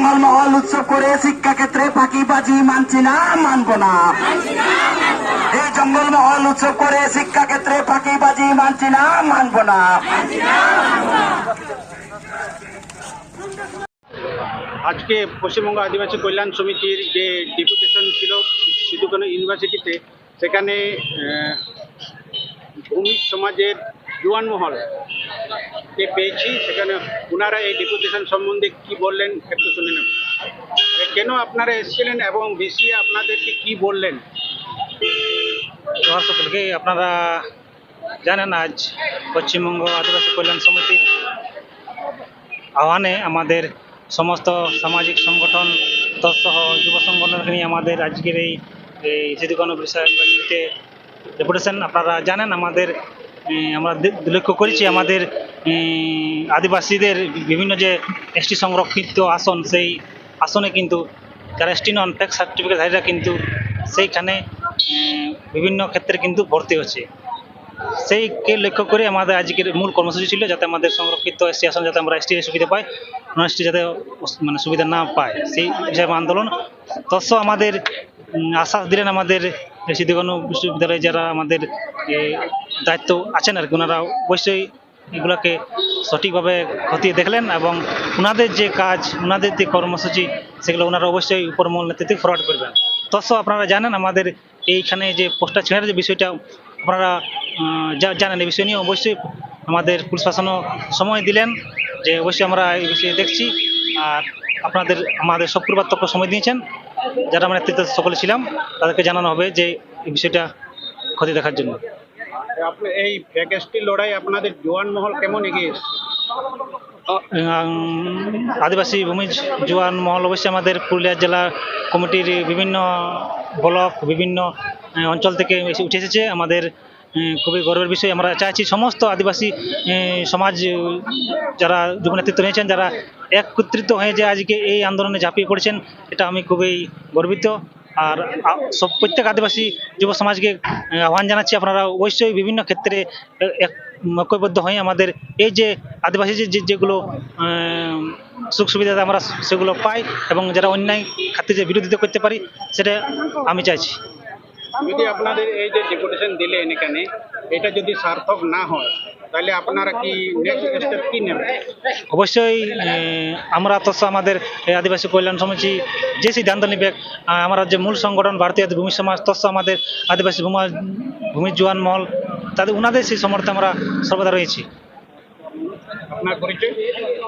জঙ্গলমহল উৎসব করে শিক্ষাক্ষেত্রে ফাঁকিবাজি মানছি না, মানবো না। এই জঙ্গলমহল উৎসব করে শিক্ষাক্ষেত্রে ফাঁকিবাজি মানছি না, মানবো না। আজকে পশ্চিমবঙ্গ আদিবাসী কল্যাণ সমিতির যে ডেপুটেশন ছিল সিধুকানু ইউনিভার্সিটিতে, সেখানে ভূমি সমাজের জুয়ান মহল কে পেয়েছি, সেখানে ওনারা এই ডেপুটেশন সম্বন্ধে কি বললেন একটু শুনে নেব। কেন আপনারা এসেছিলেন এবং বেশি আপনাদেরকে কি বললেন? সকলকে আপনারা জানেন আজ পশ্চিমবঙ্গ আদিবাসী কল্যাণ সমিতির আহ্বানে আমাদের সমস্ত সামাজিক সংগঠন, তৎসহ যুব সংগঠনকে নিয়ে আমাদের আজকের এই সিধুকানু বিরসা ইউনিভার্সিটিতে ডেপুটেশন আপনারা জানেন আমাদের আমরা লক্ষ্য করেছি আমাদের আদিবাসীদের বিভিন্ন যে এসটি সংরক্ষিত আসন, সেই আসনে কিন্তু যারা এসটি নন ট্যাক্স সার্টিফিকেটধারীরা কিন্তু সেইখানে বিভিন্ন ক্ষেত্রে কিন্তু ভর্তি হচ্ছে সেইকে লক্ষ্য করে আমাদের আজকের মূল কর্মসূচি ছিল যাতে আমাদের সংরক্ষিত এসটি আসন যাতে আমরা এসটি সুবিধা পাই নন এসটি যাতে মানে সুবিধা না পায়। সেই হিসাবে আন্দোলন। তৎস আমাদের আশ্বাস দিলেন আমাদের সিদ্ধগণ বিশ্ববিদ্যালয়ে যারা আমাদের দায়িত্ব আছেন আর কি, ওনারা অবশ্যই এগুলোকে সঠিকভাবে খতিয়ে দেখলেন এবং ওনাদের যে কাজ ওনাদের যে কর্মসূচি, সেগুলো ওনারা অবশ্যই উপরমহল নেতৃত্বে ফরওয়ার্ড করবেন। তৎস আপনারা জানেন, আমাদের এইখানে যে পোস্টার ছেড়ার যে বিষয়টা, আপনারা জানেন এই বিষয় নিয়ে। অবশ্যই আমাদের পুলিশ শাসনও সময় দিলেন যে অবশ্যই আমরা এই বিষয়ে দেখছি। আর আপনাদের, আমাদের শুক্রবার তক সময় দিয়েছেন। যারা আমরা নেতৃত্ব সকলে ছিলাম, তাদেরকে জানানো হবে যে এই বিষয়টা ক্ষতি দেখার জন্য। এই ভ্যাকেন্সি লড়াই আপনাদের জোয়ান মহল কেমন এগিয়ে আদিবাসী ভূমিজ জোয়ান মহল অবশ্যই আমাদের পুরুলিয়া জেলা কমিটির বিভিন্ন ব্লক, বিভিন্ন অঞ্চল থেকে উঠে এসেছে। আমাদের খুবই গর্বের বিষয়। আমরা চাইছি সমস্ত আদিবাসী সমাজ, যারা যুব নেতৃত্ব নিয়েছেন, যারা একত্রিত হয়ে যে আজকে এই আন্দোলনে ঝাঁপিয়ে পড়েছেন, এটা আমি খুবই গর্বিত। আর সব প্রত্যেক আদিবাসী যুব সমাজকে আহ্বান জানাচ্ছি আপনারা অবশ্যই বিভিন্ন ক্ষেত্রে ঐক্যবদ্ধ হয়ে আমাদের এই যে আদিবাসী যে যেগুলো সুখ সুবিধা আমরা সেগুলো পাই এবং যারা অন্যায় খাতে যে বিরোধিতা করতে পারি, সেটা আমি চাইছি। যদি আপনাদের এই যে ডেপুটেশন দিলেন এখানে, এটা যদি সার্থক না হয় তাহলে আপনারা কি নেক্সট স্টেপ কি নেবেন? অবশ্যই আমরা তো আমাদের আদিবাসী কল্যাণ সমিতি যে সিদ্ধান্ত নেবে আমরা যে মূল সংগঠন ভারতীয় ভূমি সমাজ তৎস আমাদের আদিবাসী ভূমা ভূমি জোয়ান মহল তাদের ওনাদের সেই সমর্থে আমরা সর্বদা রয়েছি।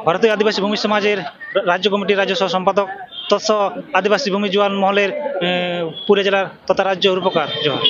ভারতীয় আদিবাসী ভূমি সমাজের রাজ্য কমিটির রাজ্য সহ সম্পাদক তৎস আদিবাসী ভূমি জোয়ান মহলের পুরুলিয়া জেলার তথা রাজ্য রূপকার জোহার